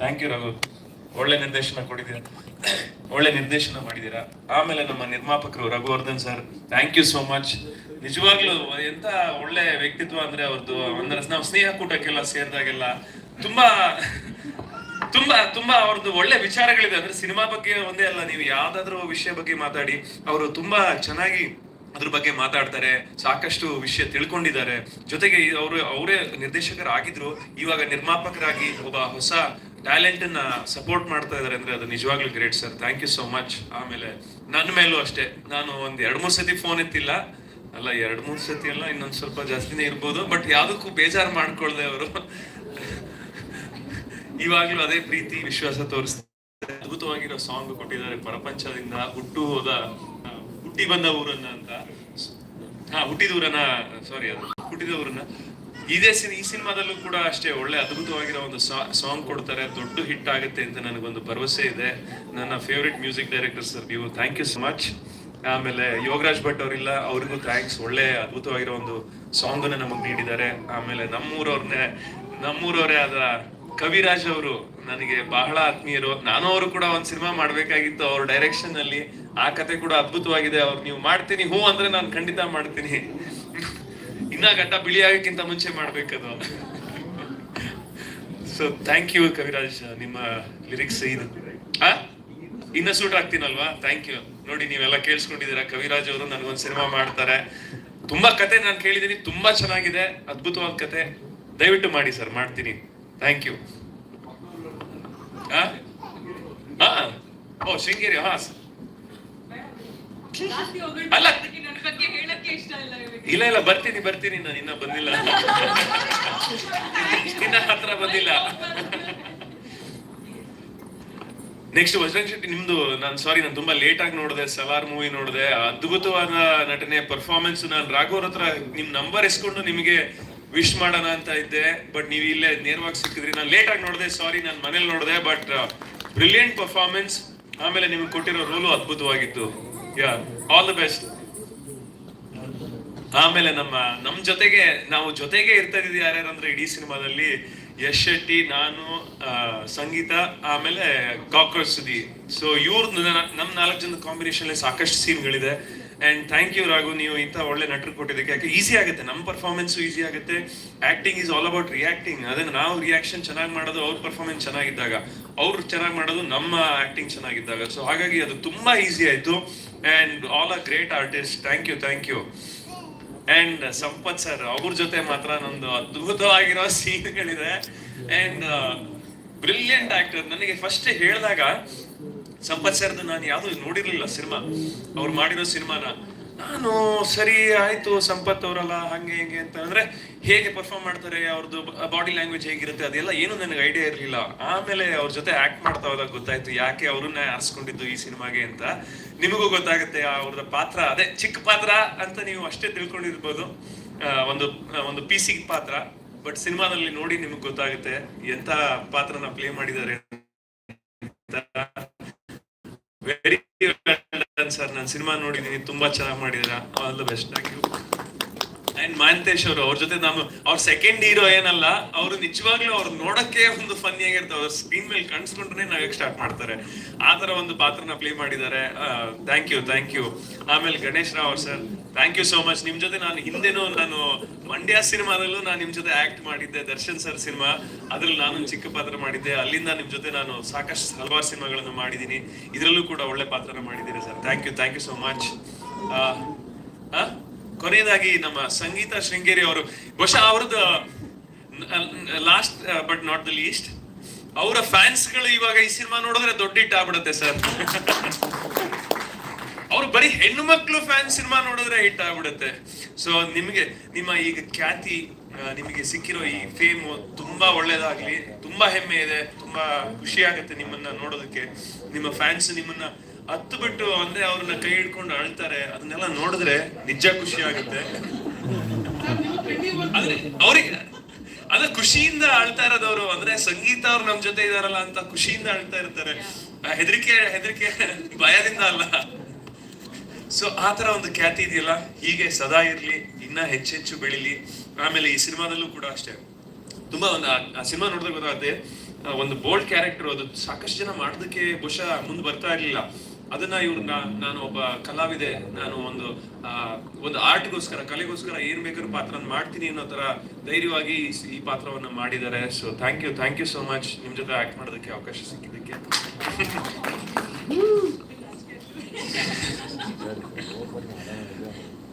Thank you Raghu ಒಳ್ಳೆ ನಿರ್ದೇಶನ ಕೊಟ್ಟಿದ್ದೀರಾ. ಒಳ್ಳೆ ನಿರ್ದೇಶನ ಮಾಡಿದ್ದೀರಾ. ಆಮೇಲೆ ನಮ್ಮ ನಿರ್ಮಾಪಕರು Raghuvardhan sir thank you so much ನಿಜವಾಗ್ಲೂ ಎಂತ ಒಳ್ಳೆ ವ್ಯಕ್ತಿತ್ವ ಅಂದ್ರೆ ಅವ್ರದ್ದು ಅಂದ್ರೆ ನಾವು ಸ್ನೇಹ ಕೂಟಕ್ಕೆಲ್ಲ ಸೇರಿದಾಗೆಲ್ಲ ತುಂಬಾ ತುಂಬಾ ತುಂಬಾ ಅವ್ರದ್ದು ಒಳ್ಳೆ ವಿಚಾರಗಳಿದೆ. ಅಂದ್ರೆ ಸಿನಿಮಾ ಬಗ್ಗೆ ಒಂದೇ ಅಲ್ಲ, ನೀವು ಯಾವ್ದಾದ್ರು ವಿಷಯ ಬಗ್ಗೆ ಮಾತಾಡಿ. ಅವರು ತುಂಬಾ ಚೆನ್ನಾಗಿ ಅದ್ರ ಬಗ್ಗೆ ಮಾತಾಡ್ತಾರೆ, ಸಾಕಷ್ಟು ವಿಷಯ ತಿಳ್ಕೊಂಡಿದ್ದಾರೆ. ಜೊತೆಗೆ ಅವರು, ಅವರೇ ನಿರ್ದೇಶಕರಾಗಿದ್ರು. ಇವಾಗ ನಿರ್ಮಾಪಕರಾಗಿ ಒಬ್ಬ ಹೊಸ ಟ್ಯಾಲೆಂಟ್ ಅನ್ನ ಸಪೋರ್ಟ್ ಮಾಡ್ತಾ ಇದಾರೆ ಅಂದ್ರೆ ಅದು ನಿಜವಾಗ್ಲೂ great sir. Thank you so much ಆಮೇಲೆ ನನ್ನ ಮೇಲೂ ಅಷ್ಟೇ. ನಾನು ಒಂದ್ ಎರಡ್ ಮೂರ್ ಸತಿ ಫೋನ್ ಎತ್ತಿಲ್ಲ. ಅಲ್ಲ, ಎರಡ್ ಮೂರ್ ಸತಿ ಅಲ್ಲ, ಇನ್ನೊಂದ್ ಸ್ವಲ್ಪ ಜಾಸ್ತಿನೇ ಇರ್ಬೋದು. ಬಟ್ ಯಾವ್ದಕ್ಕೂ ಬೇಜಾರು ಮಾಡ್ಕೊಳ್ದೆ ಅವರು. ಇವಾಗ್ಲೂ ಅದೇ ಪ್ರೀತಿ, ವಿಶ್ವಾಸ ತೋರಿಸ್ತಾರೆ ಅದ್ಭುತವಾಗಿರೋ ಸಾಂಗ್ ಕೊಟ್ಟಿದ್ದಾರೆ ಪ್ರಪಂಚದಿಂದ. ಹುಟ್ಟು ಹೋದ, ಹುಟ್ಟಿ ಬಂದ ಊರನ್ನ ಅಂತ. ಹಾ, ಹುಟ್ಟಿದ ಊರನ್ನ ಸಾರಿ ಅದು. ಹುಟ್ಟಿದ ಊರನ್ನ. ಇದೇ ಸಿನಿ ಈ ಸಿನಿಮಾದಲ್ಲೂ ಕೂಡ ಅಷ್ಟೇ ಒಳ್ಳೆ ಅದ್ಭುತವಾಗಿರೋ ಒಂದು ಸಾಂಗ್ ಕೊಡ್ತಾರೆ. ದೊಡ್ಡ ಹಿಟ್ ಆಗುತ್ತೆ ಅಂತ ನನಗೊಂದು ಭರವಸೆ ಇದೆ. ನನ್ನ ಫೇವ್ರೆಟ್ ಮ್ಯೂಸಿಕ್ ಡೈರೆಕ್ಟರ್ ಸರ್ ನೀವು ಥ್ಯಾಂಕ್ ಯು ಸೊ ಮಚ್ ಆಮೇಲೆ ಯೋಗರಾಜ್ ಭಟ್ ಅವರಿಲ್ಲ, ಅವ್ರಿಗೂ ಥ್ಯಾಂಕ್ಸ್ ಒಳ್ಳೆ ಅದ್ಭುತವಾಗಿರೋ ಒಂದು ಸಾಂಗ್ ಅನ್ನ ನಮಗೆ ನೀಡಿದ್ದಾರೆ. ಆಮೇಲೆ ನಮ್ಮೂರವ್ರನ್ನೇ ನಮ್ಮೂರವರೇ ಆದ ಕವಿರಾಜ್ ಅವರು ನನಗೆ ಬಹಳ ಆತ್ಮೀಯರು. ನಾನು ಅವರು ಕೂಡ ಒಂದು ಸಿನಿಮಾ ಮಾಡ್ಬೇಕಾಗಿತ್ತು ಅವ್ರ ಡೈರೆಕ್ಷನ್ ಅಲ್ಲಿ. ಆ ಕತೆ ಕೂಡ ಅದ್ಭುತವಾಗಿದೆ. ಅವ್ರು ನೀವು ಮಾಡ್ತೀನಿ, ಹೂ ಅಂದ್ರೆ ನಾನು ಖಂಡಿತ ಮಾಡ್ತೀನಿ. ಇನ್ನ ಗಡ್ಡ ಬಿಳಿ ಆಗಕ್ಕಿಂತ ಮುಂಚೆ ಮಾಡ್ಬೇಕದು. ಸೊ ಥ್ಯಾಂಕ್ ಯು ಕವಿರಾಜ್, ನಿಮ್ಮ ಲಿರಿಕ್ಸ್ ಇದು. ಇನ್ನ ಸೂಟ್ ಆಗ್ತೀನಲ್ವಾ ಥ್ಯಾಂಕ್ ಯು ನೋಡಿ, ನೀವೆಲ್ಲ ಕೇಳಿಸ್ಕೊಂಡಿದ್ದೀರಾ. ಕವಿರಾಜ್ ಅವರು ನನಗೊಂದು ಸಿನಿಮಾ ಮಾಡ್ತಾರೆ. ತುಂಬಾ ಕತೆ ನಾನು ಕೇಳಿದೀನಿ ತುಂಬಾ ಚೆನ್ನಾಗಿದೆ. ಅದ್ಭುತವಾದ ಕತೆ. ದಯವಿಟ್ಟು ಮಾಡಿ ಸರ್, ಮಾಡ್ತೀನಿ. ಥ್ಯಾಂಕ್ ಯು ಓ, ಶೃಂಗೇರಿ, ಹಾ ಅಲ್ಲ. ಇಲ್ಲ ಇಲ್ಲ ಬರ್ತೀನಿ ಬರ್ತೀನಿ, ನಾನು ಇನ್ನ ಬಂದಿಲ್ಲ. ಇನ್ನ ಹತ್ರ ಬಂದಿಲ್ಲ. ನೆಕ್ಸ್ಟ್ ವಜ್ರಂಗ್ ಶೆಟ್ಟಿ ನಿಮ್ದು, ನಾನು ಸಾರಿ ನಾನು ತುಂಬಾ ಲೇಟ್ ಆಗಿ ನೋಡಿದೆ ಸಲಾರ್ ಮೂವಿ ನೋಡಿದೆ, ಅದ್ಭುತವಾದ ನಟನೆ ಪರ್ಫಾರ್ಮೆನ್ಸ್ ನಾನು ರಾಘವ್ರ ಹತ್ರ ನಿಮ್ ನಂಬರ್ ಇಸ್ಕೊಂಡು ನಿಮಗೆ ವಿಶ್ ಮಾಡೋಣ ಅಂತ ಇದ್ದೆ ಬಟ್ ನೀವು ಇಲ್ಲೇ ನೇರವಾಗಿ ಸಿಕ್ಕಿದ್ರಿ. ನಾನು ಲೇಟ್ ಆಗಿ ನೋಡಿದೆ ಸಾರಿ ನಾನು ಮನೇಲಿ ನೋಡಿದೆ ಬಟ್ ಬ್ರಿಲಿಯಂಟ್ ಪರ್ಫಾರ್ಮೆನ್ಸ್ ಆಮೇಲೆ ನಿಮ್ಗೆ ಕೊಟ್ಟಿರೋ ರೋಲು ಅದ್ಭುತವಾಗಿತ್ತು. ಯಾ ಆಲ್ ದ ಬೆಸ್ಟ್ ಆಮೇಲೆ ನಮ್ಮ ನಮ್ಮ ಜೊತೆಗೆ, ನಾವು ಜೊತೆಗೆ ಇರ್ತಾ ಇದ್ದೀವಿ ಯಾರ್ಯಾರು ಅಂದ್ರೆ ಇಡೀ ಸಿನಿಮಾದಲ್ಲಿ ಯಶ್ ಶೆಟ್ಟಿ, ನಾನು ಸಂಗೀತ, ಆಮೇಲೆ ಕಾಕ್ರೋಚ್ ಸುದಿ. ಸೊ ಇವ್ರ ನಮ್ಮ ನಾಲ್ಕು ಜನದ ಕಾಂಬಿನೇಷನ್ ಸಾಕಷ್ಟು ಸೀನ್ಗಳಿದೆ. ಅಂಡ್ ಥ್ಯಾಂಕ್ ಯು ರಾಘು, ನೀವು ಇಂಥ ಒಳ್ಳೆ ನಟರು ಕೊಟ್ಟಿದ್ದಕ್ಕೆ. ಯಾಕೆ ಈಸಿ ಆಗುತ್ತೆ. ನಮ್ಮ ಪರ್ಫಾರ್ಮೆನ್ಸ್ ಈಸಿ ಆಗುತ್ತೆ. Acting is all about reacting ಅದನ್ನ ನಾವು ರಿಯಾಕ್ಷನ್ ಚೆನ್ನಾಗಿ ಮಾಡೋದು, ಅವ್ರ ಪರ್ಫಾರ್ಮೆನ್ಸ್ ಚೆನ್ನಾಗಿದ್ದಾಗ. ಅವ್ರು ಚೆನ್ನಾಗಿ ಮಾಡೋದು, ನಮ್ಮ ಆಕ್ಟಿಂಗ್ ಚೆನ್ನಾಗಿದ್ದಾಗ. ಸೊ ಹಾಗಾಗಿ ಅದು ತುಂಬಾ ಈಸಿ ಆಯಿತು. And all a great artist thank you thank you and Sampath sir ಅವ್ರ ಜೊತೆ ಮಾತ್ರ ನಂದು ಅದ್ಭುತವಾಗಿರೋ ಸೀನ್ಗಳಿದೆ. ಅಂಡ್ ಬ್ರಿಲಿಯಂಟ್ ಆಕ್ಟರ್ ನನಗೆ ಫಸ್ಟ್ ಹೇಳಿದಾಗ ಸಂಪತ್ ಸರ್ದು ನಾನು ಯಾವ್ದು ನೋಡಿರ್ಲಿಲ್ಲ ಸಿನಿಮಾ. ಅವ್ರು ಮಾಡಿರೋ ಸಿನಿಮಾನ. ನಾನು ಸರಿ ಆಯ್ತು, ಸಂಪತ್ ಅವರಲ್ಲ, ಹಂಗೆ ಹಿಂಗೆ ಅಂತ ಅಂದ್ರೆ ಹೇಗೆ ಪರ್ಫಾರ್ಮ್ ಮಾಡ್ತಾರೆ ಅವ್ರದ್ದು ಬಾಡಿ ಲ್ಯಾಂಗ್ವೇಜ್ ಹೇಗಿರುತ್ತೆ, ಅದೆಲ್ಲ ಏನು ನನಗೆ ಐಡಿಯಾ ಇರಲಿಲ್ಲ. ಆಮೇಲೆ ಅವ್ರ ಜೊತೆ ಆಕ್ಟ್ ಮಾಡ್ತಾ ಹೋದಾಗ ಗೊತ್ತಾಯ್ತು, ಯಾಕೆ ಅವ್ರನ್ನ ಆರಿಸ್ಕೊಂಡಿದ್ದು ಈ ಸಿನಿಮಾಗೆ ಅಂತ. ನಿಮಗೂ ಗೊತ್ತಾಗುತ್ತೆ ಅವ್ರದ ಪಾತ್ರ, ಅದೇ ಚಿಕ್ಕ ಪಾತ್ರ ಅಂತ ನೀವು ಅಷ್ಟೇ ತಿಳ್ಕೊಂಡಿರ್ಬೋದು. ಒಂದು ಒಂದು ಪಿ ಸಿ ಪಾತ್ರ ಬಟ್ ಸಿನಿಮಾದಲ್ಲಿ ನೋಡಿ ನಿಮಗೆ ಗೊತ್ತಾಗುತ್ತೆ, ಎಂತ ಪಾತ್ರನ ಪ್ಲೇ ಮಾಡಿದ್ದಾರೆ ವೆರಿ ಸರ್ ನಾನು ಸಿನಿಮಾ ನೋಡಿದ್ದೀನಿ ತುಂಬಾ ಚೆನ್ನಾಗಿ ಮಾಡಿದಾರ. All the best thank you and Mahantesh ಅವರು, ಅವ್ರ ಜೊತೆ ನಾನು ಅವ್ರ ಸೆಕೆಂಡ್ ಹೀರೋ ಏನಲ್ಲ, ಅವರು ನಿಜವಾಗ್ಲೂ ಅವ್ರು ನೋಡಕ್ಕೆ ಒಂದು ಫನ್ನಿ ಆಗಿರ್ತಾರೆ ಅವ್ರ ಸ್ಕ್ರೀನ್ ಮೇಲೆ ಕಾಣಿಸ್ಕೊಂಡ್ರೆ ನಾಗಕ್ಕೆ ಸ್ಟಾರ್ಟ್ ಮಾಡ್ತಾರೆ. ಆ ತರ ಒಂದು ಪಾತ್ರನ ಪ್ಲೇ ಮಾಡಿದ್ದಾರೆ. ಥ್ಯಾಂಕ್ ಯು ಥ್ಯಾಂಕ್ ಯು ಆಮೇಲೆ Ganesh Rao sir thank you so much ನಿಮ್ ಜೊತೆ ನಾನು ಹಿಂದೆನೂ ನಾನು ಮಂಡ್ಯ ಸಿನಿಮಾದಲ್ಲೂ ನಾನು ನಿಮ್ ಜೊತೆ ಆಕ್ಟ್ ಮಾಡಿದ್ದೆ, ದರ್ಶನ್ ಸರ್ ಸಿನಿಮಾ. ಅದ್ರಲ್ಲಿ ನಾನು ಚಿಕ್ಕ ಪಾತ್ರ ಮಾಡಿದ್ದೆ. ಅಲ್ಲಿಂದ ನಿಮ್ ಜೊತೆ ನಾನು ಸಾಕಷ್ಟು ಹಲವಾರು ಸಿನಿಮಾಗಳನ್ನು ಮಾಡಿದ್ದೀನಿ. ಇದರಲ್ಲೂ ಕೂಡ ಒಳ್ಳೆ ಪಾತ್ರನ ಮಾಡಿದ್ದೀರಿ sir. Thank you thank you so much ಕೊನೆಯದಾಗಿ ನಮ್ಮ ಸಂಗೀತ ಶೃಂಗೇರಿ ಅವರು, ಬಹುಶಃ ಅವ್ರದ್ದು last but not the least ಅವರ ಫ್ಯಾನ್ಸ್ಗಳು ಇವಾಗ ಈ ಸಿನಿಮಾ ನೋಡಿದ್ರೆ ದೊಡ್ಡ ಹಿಟ್ ಆಗ್ಬಿಡುತ್ತೆ ಸರ್. ಅವ್ರು ಬರೀ ಹೆಣ್ಣು ಮಕ್ಕಳು ಫ್ಯಾನ್ ಸಿನಿಮಾ ನೋಡಿದ್ರೆ ಹಿಟ್ ಆಗ್ಬಿಡುತ್ತೆ. ಸೊ ನಿಮಗೆ, ನಿಮ್ಮ ಈಗ ಖ್ಯಾತಿ ನಿಮಗೆ ಸಿಕ್ಕಿರೋ ಈ ಫೇಮ್ ತುಂಬಾ ಒಳ್ಳೇದಾಗ್ಲಿ, ತುಂಬಾ ಹೆಮ್ಮೆ ಇದೆ, ತುಂಬಾ ಖುಷಿ ಆಗುತ್ತೆ ನಿಮ್ಮನ್ನ ನೋಡೋದಕ್ಕೆ. ನಿಮ್ಮ ಫ್ಯಾನ್ಸ್ ನಿಮ್ಮನ್ನ ಹತ್ತು ಬಿಟ್ಟು ಅಂದ್ರೆ ಅವ್ರನ್ನ ಕೈ ಹಿಡ್ಕೊಂಡು ಅಳ್ತಾರೆ, ಅದನ್ನೆಲ್ಲ ನೋಡಿದ್ರೆ ನಿಜ ಖುಷಿ ಆಗುತ್ತೆ. ಅವ್ರಿಗೆ, ಅದ ಖುಷಿಯಿಂದ ಅಳ್ತಾ ಇರೋದವ್ರು ಅಂದ್ರೆ ಸಂಗೀತ ಅವ್ರು ನಮ್ ಜೊತೆ ಇದಾರಲ್ಲ ಅಂತ ಖುಷಿಯಿಂದ ಅಳ್ತಾ ಇರ್ತಾರೆ. ಹೆದರಿಕೆ ಹೆದರಿಕೆ ಭಯದಿಂದ ಅಲ್ಲ. ಸೊ ಆ ತರ ಒಂದು ಖ್ಯಾತಿ ಇದೆಯಲ್ಲ? ಹೀಗೆ ಸದಾ ಇರ್ಲಿ, ಇನ್ನ ಹೆಚ್ಚೆಚ್ಚು ಬೆಳಿಲಿ. ಆಮೇಲೆ ಈ ಸಿನಿಮಾದಲ್ಲೂ ಕೂಡ ಅಷ್ಟೇ. ತುಂಬಾ ಒಂದು ಆ- ಸಿನಿಮಾ ನೋಡಿದ್ರೆ ಗೊತ್ತಾಗುತ್ತೆ ಒಂದು ಬೋಲ್ಡ್ ಕ್ಯಾರೆಕ್ಟರ್, ಅದು ಸಾಕಷ್ಟು ಜನ ಮಾಡೋದಕ್ಕೆ ಬಹುಶಃ ಮುಂದೆ ಬರ್ತಾ ಇರ್ಲಿಲ್ಲ. ಅದನ್ನ ಇವ್ರನ್ನ ನಾನು ಒಬ್ಬ ಕಲಾವಿದೆ, ನಾನು ಒಂದು ಒಂದು ಆರ್ಟ್ಗೋಸ್ಕರ, ಕಲೆಗೋಸ್ಕರ ಏನ್ ಬೇಕಾದ್ರು ಪಾತ್ರ ಮಾಡ್ತೀನಿ ಅನ್ನೋ ತರ ಧೈರ್ಯವಾಗಿ ಈ- ಪಾತ್ರವನ್ನ ಮಾಡಿದ್ದಾರೆ. So thank you thank you so much ನಿಮ್ ಜೊತೆ ಆಕ್ಟ್ ಮಾಡೋದಕ್ಕೆ ಅವಕಾಶ ಸಿಕ್ಕಿದ್ದಕ್ಕೆ.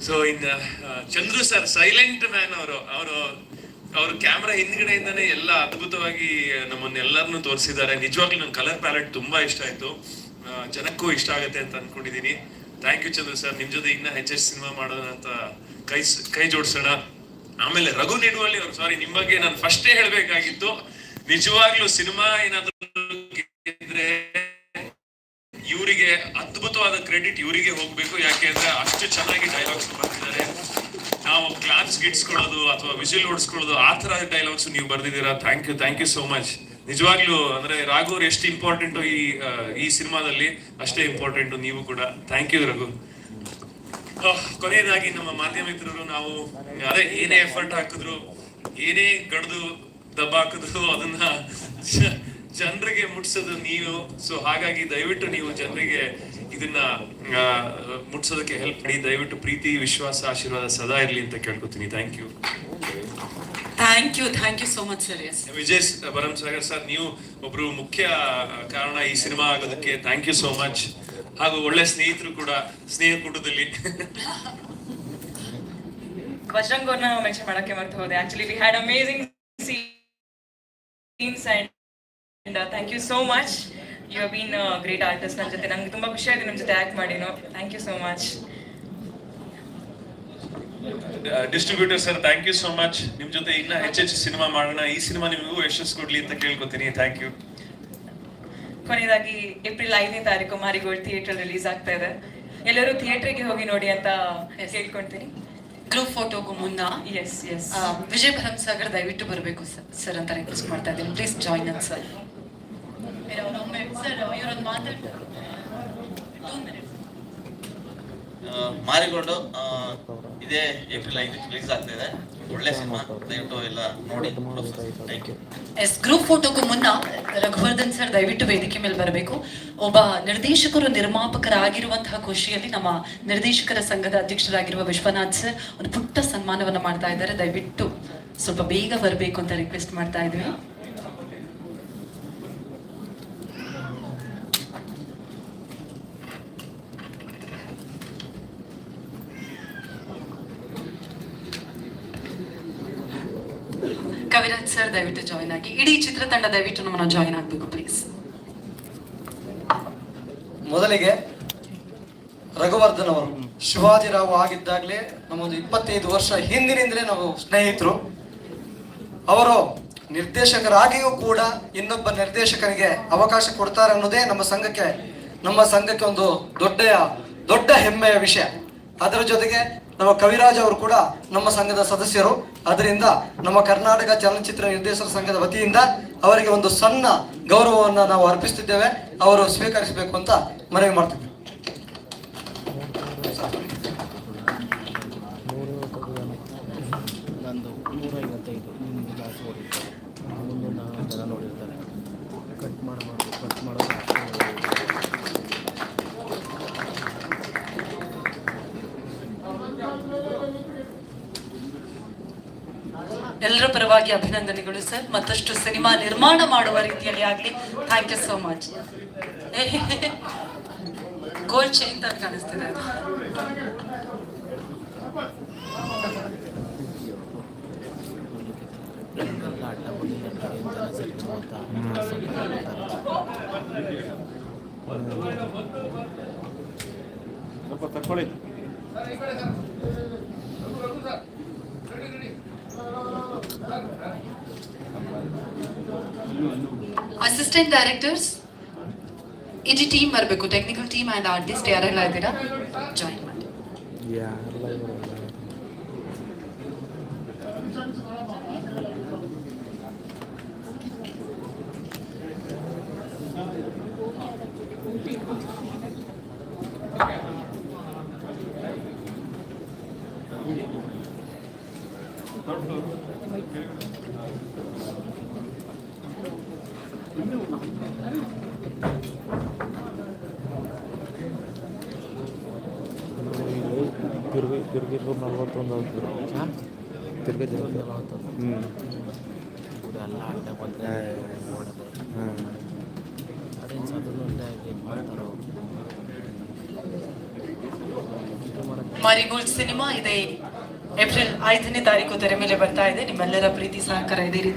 So in Chandru sir silent man ಅವರು ಅವರು, ಅವ್ರ ಕ್ಯಾಮ್ರಾ ಹಿಂದ್ಗಡೆಯಿಂದಾನೇ ಎಲ್ಲ ಅದ್ಭುತವಾಗಿ ನಮ್ಮನ್ನೆಲ್ಲರನ್ನು ತೋರಿಸಿದ್ದಾರೆ. ನಿಜವಾಗ್ಲೂ ನಂಗೆ ಕಲರ್ ಪ್ಯಾಲೆಟ್ ತುಂಬಾ ಇಷ್ಟ ಆಯ್ತು. ಜನಕ್ಕೂ ಇಷ್ಟ ಆಗುತ್ತೆ ಅಂತ ಅನ್ಕೊಂಡಿದ್ದೀನಿ ಥ್ಯಾಂಕ್ ಯು ಚಂದ್ರ ಸರ್ ನಿಮ್ ಜೊತೆ ಇನ್ನ ಹೆಚ್ಚು ಸಿನಿಮಾ ಮಾಡೋಣ ಅಂತ ಕೈ ಕೈ ಜೋಡಿಸೋಣ. ಆಮೇಲೆ ರಘು ನಿಡುವಲ್ಲಿ ಸಾರಿ ನಿಮ್ ಬಗ್ಗೆ ನಾನು ಫಸ್ಟೇ ಹೇಳ್ಬೇಕಾಗಿತ್ತು. ನಿಜವಾಗ್ಲೂ ಸಿನಿಮಾ ಏನಾದ್ರು ಇವರಿಗೆ ಅದ್ಭುತವಾದ ಕ್ರೆಡಿಟ್ ಇವರಿಗೆ ಹೋಗ್ಬೇಕು. ಯಾಕೆ ಅಂದ್ರೆ ಅಷ್ಟು ಚೆನ್ನಾಗಿ ಡೈಲಾಗ್ಸ್ ಬರ್ತಿದ್ದಾರೆ ನಾವು ಕ್ಲಾಪ್ಸ್ ಗಿಟ್ಸ್ಕೊಳ್ಳೋದು ಅಥವಾ ವಿಜುಲ್ ಓಡಿಸ್ಕೊಳ್ಳೋದು ಆ ತರ ಡೈಲಾಗ್ಸ್ ನೀವು ಬರ್ದಿದ್ದೀರಾ? Thank you thank you so much ನಿಜವಾಗ್ಲೂ ಅಂದ್ರೆ ರಾಘು ಎಷ್ಟು ಇಂಪಾರ್ಟೆಂಟ್ ಈ ಈ ಸಿನಿಮಾದಲ್ಲಿ, ಅಷ್ಟೇ ಇಂಪಾರ್ಟೆಂಟ್ ನೀವು ಕೂಡ. Thank you Raghu. ಕೊನೆಯದಾಗಿ ನಮ್ಮ ಮಾಧ್ಯಮ ಮಿತ್ರರು, ನಾವು ಅದೇ ಏನೇ ಎಫರ್ಟ್ ಹಾಕಿದ್ರು, ಏನೇ ಕಡ್ದು ದಬ್ಬ ಹಾಕಿದ್ರು, ಅದನ್ನ ಜನರಿಗೆ ಮುಟ್ಸೋದು ನೀವು. ಸೊ ಹಾಗಾಗಿ ದಯವಿಟ್ಟು ನೀವು ಜನರಿಗೆ ಇದನ್ನ ಮುಟ್ಸೋದಕ್ಕೆ ಹೆಲ್ಪ್ ಮಾಡಿ. ದಯವಿಟ್ಟು ಪ್ರೀತಿ, ವಿಶ್ವಾಸ, ಆಶೀರ್ವಾದ ಸದಾ ಇರಲಿ ಅಂತ ಕೇಳ್ಕೊತೀನಿ. Thank you thank you thank you so much sir S Vijay Baram Sagar sir ನೀವು ಒಬ್ರು ಮುಖ್ಯ ಕಾರಣ ಈ ಸಿನಿಮಾ ಆಗೋದಕ್ಕೆ ಥ್ಯಾಂಕ್ ಯು ಸೋ ಮಚ್ ಹಾಗೂ ಒಳ್ಳೆ ಸ್ನೇಹಿತರು ಕೂಡ ಸ್ನೇಹ ಕೂಟದಲ್ಲಿ. ಬಜರಂಗ್ ಅವ್ರನ್ನ ಮೆನ್ಷನ್ ಮಾಡಕ್ಕೆ ಮರ್ತು ಹೋದೆ. Actually we had amazing scenes and thank you so much you have been great artist ನನ್ನ ಜೊತೆ. ನಂಗೆ ತುಂಬಾ ಖುಷಿ ಆಯ್ತು ನಿಮ್ಮ ಜೊತೆ act ಮಾಡಿನೋ thank you so much distributor sir thank you so much ನಿಮ್ ಜೊತೆ ಇನ್ನ ಹೆಚ್ಚೆಚ್ಚು ಸಿನಿಮಾ ಮಾಡೋಣ. ಈ ಸಿನಿಮಾ ನಿಮಗೂ ಯಶಸ್ಸು ಕೊಡ್ಲಿ ಅಂತ ಕೇಳ್ಕೊತೀನಿ. ಥ್ಯಾಂಕ್ ಯು ಕೊನೆಯದಾಗಿ ಏಪ್ರಿಲ್ ಐದನೇ ತಾರೀಕು ಮಾರಿಗೋಲ್ಡ್ ಥಿಯೇಟರ್ ರಿಲೀಸ್ ಆಗ್ತಾ ಇದೆ. ಎಲ್ಲರೂ ಥಿಯೇಟರ್ಗೆ ಹೋಗಿ ನೋಡಿ ಅಂತ ಹೇಳ್ಕೊಳ್ತೀನಿ ಗ್ರೂಪ್ ಫೋಟೋಗೂ ಮುನ್ನ ಎಸ್ ಎಸ್ ವಿಜಯ್ ಭರಮ್ ಸಾಗರ್ ದಯವಿಟ್ಟು ಬರಬೇಕು ಸರ್ ಅಂತ ರಿಕ್ವೆಸ್ಟ್ ಮಾಡ್ತಾ ಇದ್ದೀನಿ. Please join on sir sir ಇವರೊಂದು ಮಾತಾಡ್ತಾರೆ ಆ, ಮಾರಿಗೋಲ್ಡು ಇದೇ ಏಪ್ರಿಲ್ ಐದು ರಿಲೀಸ್ ಆಗ್ತಾ ಇದೆ. ಒಳ್ಳೆ ಸಿನಿಮಾ. ದಯವಿಟ್ಟು ಎಲ್ಲ ನೋಡಿ. ಥ್ಯಾಂಕ್ ಯು ಎಸ್ ಗ್ರೂಪ್ ಫೋಟೋಗೂ ಮುನ್ನ ರಘುವರ್ಧನ್ ಸರ್ ದಯವಿಟ್ಟು ವೇದಿಕೆ ಮೇಲೆ ಬರಬೇಕು. ಒಬ್ಬ ನಿರ್ದೇಶಕರು ನಿರ್ಮಾಪಕರಾಗಿರುವಂತಹ ಖುಷಿಯಲ್ಲಿ ನಮ್ಮ ನಿರ್ದೇಶಕರ ಸಂಘದ ಅಧ್ಯಕ್ಷರಾಗಿರುವ ವಿಶ್ವನಾಥ್ ಸರ್ ಒಂದು ಪುಟ್ಟ ಸನ್ಮಾನವನ್ನ ಮಾಡ್ತಾ ಇದ್ದಾರೆ. ದಯವಿಟ್ಟು ಸ್ವಲ್ಪ ಬೇಗ ಬರಬೇಕು ಅಂತ ರಿಕ್ವೆಸ್ಟ್ ಮಾಡ್ತಾ ಇದ್ವಿ. ಕವಿರಾಜ್ ಸರ್ ದಯವಿಟ್ಟು ಜಾಯಿನ್ ಆಗಿ. ಇಡೀ ಚಿತ್ರತಂಡ ದಯವಿಟ್ಟು ನಮ್ಮನ್ನ ಜಾಯಿನ್ ಆಗಬೇಕು ಪ್ಲೀಸ್ ಮೊದಲಿಗೆ ರಘುವರ್ಧನ್ ಅವರು. ಶಿವಾಜಿರಾವ್ ಆಗಿದ್ದಾಗಲೇ ನಮ್ಮದು ಇಪ್ಪತ್ತೈದು ವರ್ಷ ಹಿಂದಿನಿಂದಲೇ ನಾವು ಸ್ನೇಹಿತರು. ಅವರು ನಿರ್ದೇಶಕರಾಗಿಯೂ ಕೂಡ ಇನ್ನೊಬ್ಬ ನಿರ್ದೇಶಕನಿಗೆ ಅವಕಾಶ ಕೊಡ್ತಾರೆ ಅನ್ನೋದೇ ನಮ್ಮ ಸಂಘಕ್ಕೆ ನಮ್ಮ ಸಂಘಕ್ಕೆ ಒಂದು ದೊಡ್ಡ ದೊಡ್ಡ ಹೆಮ್ಮೆಯ ವಿಷಯ. ಅದರ ಜೊತೆಗೆ ನಮ್ಮ ಕವಿರಾಜ್ ಅವರು ಕೂಡ ನಮ್ಮ ಸಂಘದ ಸದಸ್ಯರು. ಅದರಿಂದ ನಮ್ಮ ಕರ್ನಾಟಕ ಚಲನಚಿತ್ರ ನಿರ್ದೇಶಕರ ಸಂಘದ ವತಿಯಿಂದ ಅವರಿಗೆ ಒಂದು ಸಣ್ಣ ಗೌರವವನ್ನು ನಾವು ಅರ್ಪಿಸುತ್ತಿದ್ದೇವೆ ಅವರು ಸ್ವೀಕರಿಸಬೇಕು ಅಂತ ಮನವಿ ಮಾಡ್ತಿದ್ದೇವೆ ಕಟ್ ಕಟ್ ಜಾಸ್ತಿ ಎಲ್ಲರ ಪರವಾಗಿ ಅಭಿನಂದನೆಗಳು ಸರ್. ಮತ್ತಷ್ಟು ಸಿನಿಮಾ ನಿರ್ಮಾಣ ಮಾಡುವ ರೀತಿಯಲ್ಲಿ ಆಗಲಿ. Thank you so much gold chain ತರ ಕಾಣಿಸ್ತಿದೆ ಸ್ವಲ್ಪ ತಕ್ಕೊಳ್ಳಿ. Assistant directors, EG team barbeku, technical team and artist TRL Adira, join ಮಾಡಿ. Yeah. Thank you. ತಿರ್ಗಿರ್ಬೋದು ನಲ್ವತ್ತೊಂದು ಆಗ್ತದೆ ಹಾಂ? ತಿರ್ಗಿ ನಲ್ವತ್ತೊಂದು ಹ್ಞೂ ಎಲ್ಲ ಅಡ್ಡ ಬಂದರೆ ನೋಡೋದು. ಹಾಂ. ಅದೇನು ಸಾಧನ ಏನು ಮಾಡ್ತಾರೋ? ಮಾರಿಗೋಲ್ಡ್ ಸಿನಿಮಾ ಇದೆ ಏಪ್ರಿಲ್ ಐದನೇ ತಾರೀಕು ತೆರೆ ಮೇಲೆ ಬರ್ತಾ ಇದೆ. ನಿಮ್ಮೆಲ್ಲರ ಪ್ರೀತಿ ಸಹಕಾರ ಇದೇ ರೀತಿ.